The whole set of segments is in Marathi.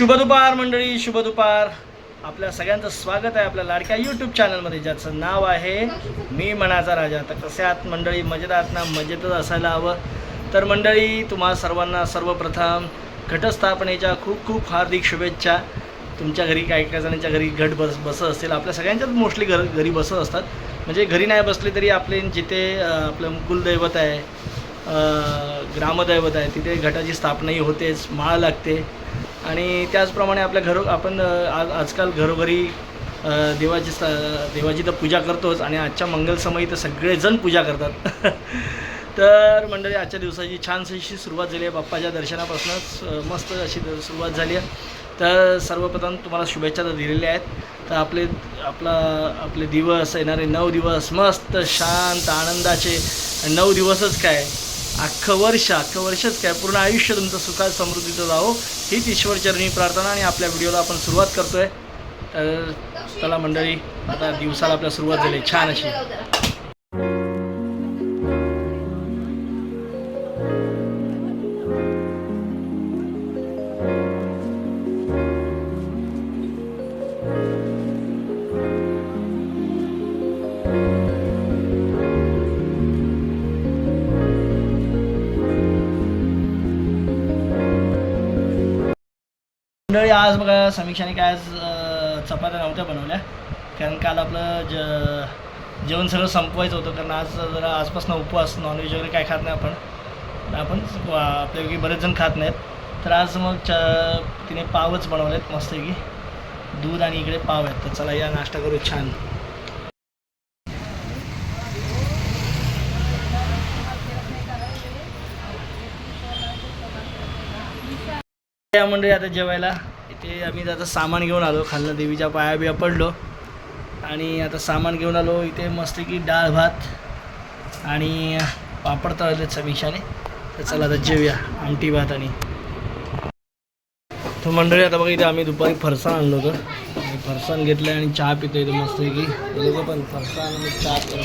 शुभ दुपार मंडळी शुभ दुपार आपल्या सगळ्यांचं स्वागत आहे आपल्या लाडक्या यूट्यूब चॅनलमध्ये ज्याचं नाव आहे मी मनाचा राजा. तर कसे आहात मंडळी? मजेत आहात ना? मजेतच असायला हवं. तर मंडळी तुम्हा सर्वांना सर्वप्रथम घटस्थापनेच्या खूप खूप हार्दिक शुभेच्छा. तुमच्या घरी काही काही जणांच्या घरी घट बस बसत असतील. आपल्या सगळ्यांच्याच मोस्टली घर घरी बसत असतात. म्हणजे घरी नाही बसले तरी आपले जिथे आपलं कुलदैवत आहे ग्रामदैवत आहे तिथे घटाची स्थापनाही होतेच माळ लागते. आणि त्याचप्रमाणे आपल्या घरो आपण आज आजकाल घरोघरी देवाची स- देवाची तर पूजा करतोच आणि आजच्या मंगलसमयी तर सगळेजण पूजा करतात. तर मंडळी आजच्या दिवसाची छानशी अशी सुरुवात झाली आहे. बाप्पाच्या दर्शनापासूनच मस्त अशी द- सुरुवात झाली आहे. तर सर्वप्रथम तुम्हाला शुभेच्छा तर दिलेल्या आहेत. तर आपले आपला आपले दिवस येणारे नऊ दिवस मस्त शांत आनंदाचे. नऊ दिवसच काय? अख्खं वर्ष अख्खं वर्षच काय पूर्ण आयुष्य तुमचं सुखात समृद्धीचं जावो. हीच ईश्वरचरणी प्रार्थना आणि आपल्या व्हिडिओला आपण सुरुवात करतोय. तर चला मंडळी आता दिवसाला आपल्या सुरुवात झाली. छान अशी. आज बघा समीक्षाने काय आज चपात्या नव्हत्या बनवल्या. कारण काल आपलं ज जेवण सगळं संपवायचं होतं. कारण आज जरा आजपासून उपवास नॉनव्हेज वगैरे काय खात नाही आपण. आपण आपल्यापैकी बरेच जण खात नाहीत. तर आज मग च तिने पावच बनवलेत मस्तपैकी. दूध आणि इकडे पाव आहेत. तर चला या नाश्ता करू छान. या मंडळी आता जेवायला. इथे आम्ही आता सामान घेऊन आलो खालनं देवीच्या पाया बिया पडलो. आणि आता सामान घेऊन आलो इथे मस्त की डाळ भात आणि पापड तळले समीक्षाने. तर चला आता जेवूया आमटी भात आणि तर मंडळी आता बघा इथे आम्ही दुपारी फरसाण आणलो होतं. आणि फरसाण घेतलं आणि चहा पितो इथे मस्त की लोक पण फरसाण आणि चहा पितो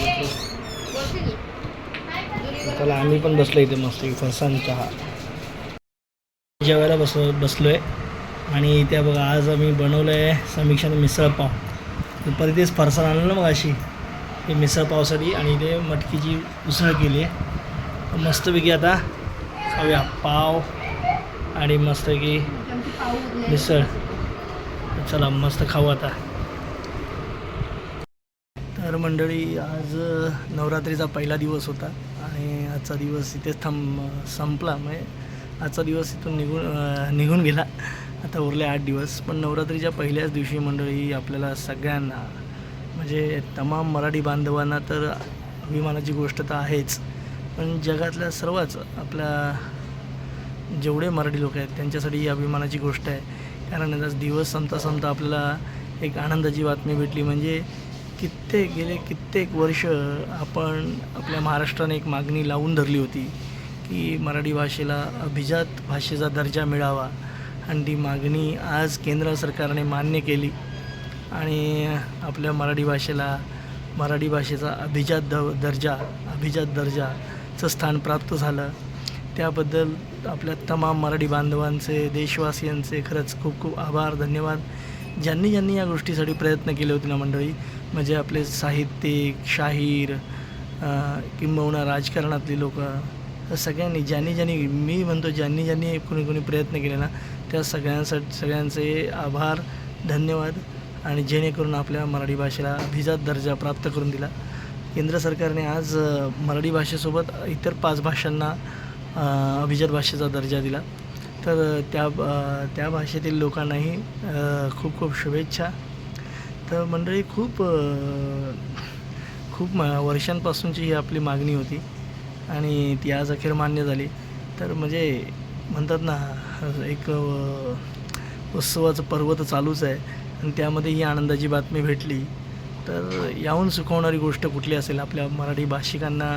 चला आम्ही पण बसलो इथे मस्त की फरसाण चहा. जेवायला बसलो बसलो आहे आणि इथे बघा आज आम्ही बनवलं आहे समीक्षाने मिसळ पाव. दुपारी तेच फरसाण आणलं ना मग अशी. ते मिसळपावसाठी आणि इथे मटकीची उसळ केली आहे. मस्तपैकी आता खाऊया. पाव आणि मस्तपैकी मिसळ. चला मस्त खाऊ आता. तर मंडळी आज नवरात्रीचा पहिला दिवस होता आणि आजचा दिवस इथेच थांब संपला. म्हणजे आजचा दिवस इथून निघून निघून गेला. आता उरले आठ दिवस. पण नवरात्रीच्या पहिल्याच दिवशी मंडळी आपल्याला सगळ्यांना म्हणजे तमाम मराठी बांधवांना तर अभिमानाची गोष्ट तर आहेच. पण जगातल्या सर्वच आपल्या जेवढे मराठी लोक आहेत त्यांच्यासाठी ही अभिमानाची गोष्ट आहे. कारण आता दिवस संपता संपता आपल्याला एक आनंदाची बातमी भेटली. म्हणजे कित्येक गेले कित्येक वर्ष आपण आपल्या महाराष्ट्राने एक मागणी लावून धरली होती. की मराठी भाषेला अभिजात भाषेचा दर्जा मिळावा आणि ती मागणी आज केंद्र सरकारने मान्य केली. आणि आपल्या मराठी भाषेला मराठी भाषेचा अभिजात द दर्जा अभिजात दर्जाचं स्थान प्राप्त झालं. त्याबद्दल आपल्या तमाम मराठी बांधवांचे देशवासियांचे खरंच खूप खूप आभार धन्यवाद. ज्यांनी ज्यांनी या गोष्टीसाठी प्रयत्न केले होते ना मंडळी म्हणजे आपले साहित्यिक शाहीर किंबहुना राजकारणातली लोक तर सगळ्यांनी ज्यांनी ज्यांनी मी म्हणतो ज्यांनी ज्यांनी कोणी कोणी प्रयत्न केले ना त्या सगळ्यांसाठी सगळ्यांचे आभार धन्यवाद आणि जेणेकरून आपल्या मराठी भाषेला अभिजात दर्जा प्राप्त करून दिला. केंद्र सरकारने आज मराठी भाषेसोबत इतर पाच भाषांना अभिजात भाषेचा दर्जा दिला. तर त्या त्या भाषेतील लोकांनाही खूप खूप शुभेच्छा. तर मंडळी खूप खूप म वर्षांपासूनची ही आपली मागणी होती. आणि ती आज अखेर मान्य झाली. तर म्हणजे म्हणतात ना एक उत्सवाचं पर्व तर चालूच आहे आणि त्यामध्ये ही आनंदाची बातमी भेटली. तर याहून सुखवणारी गोष्ट कुठली असेल? आपल्या मराठी भाषिकांना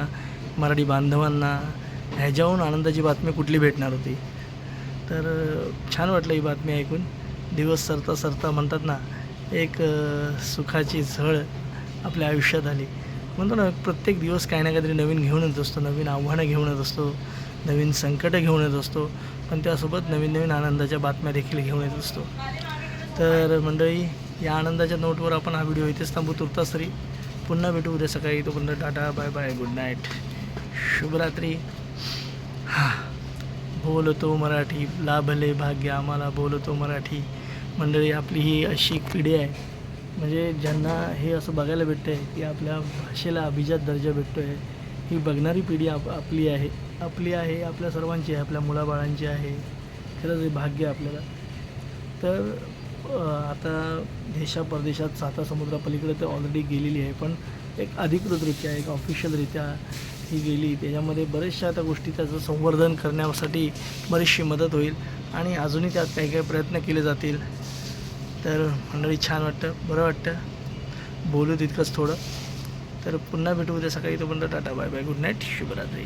मराठी बांधवांना ह्याच्याहून आनंदाची बातमी कुठली भेटणार होती? तर छान वाटलं ही बातमी ऐकून. दिवस सरता सरता म्हणतात ना एक सुखाची झळ आपल्या आयुष्यात आली. म्हणतो ना प्रत्येक दिवस काही ना काहीतरी नवीन घेऊन येत असतो नवीन आव्हानं घेऊन येत असतो नवीन संकटं घेऊन येत असतो पण त्यासोबत नवीन नवीन आनंदाच्या बातम्या देखील घेऊन येत असतो. तर मंडळी या आनंदाच्या नोटवर आपण हा व्हिडिओ इथेच थांबू. तुर्तास तरी पुन्हा भेटू. उद्या सकाळी तोपर्यंत tata bye bye good night शुभरात्री. हां बोलतो मराठी लाभले भाग्य आम्हाला बोलतो मराठी. मंडळी आपली ही अशी एक पिढी आहे म्हणजे ज्यांना हे असं बघायला भेटतं आहे की आपल्या भाषेला अभिजात दर्जा भेटतो आहे ही बघणारी पिढी आप आपली आहे. आपली आहे आपल्या सर्वांची आहे आपल्या मुलाबाळांची आहे. खरंच हे भाग्य आहे आपल्याला. तर आता देशा परदेशात साता समुद्रापलीकडे तर ऑलरेडी गेलेली आहे पण एक अधिकृतरित्या एक ऑफिशियलरित्या ही गेली. त्याच्यामध्ये बऱ्याचशा आता गोष्टी त्याचं संवर्धन करण्यासाठी बरीचशी मदत होईल आणि अजूनही त्यात काही काही प्रयत्न केले जातील. तर मंडळी छान वाटतं बरं वाटतं. बोलू तितकंच थोडं. तर पुन्हा भेटू उद्या सकाळी. तोपर्यंत tata bye bye. Good night. शुभरात्री.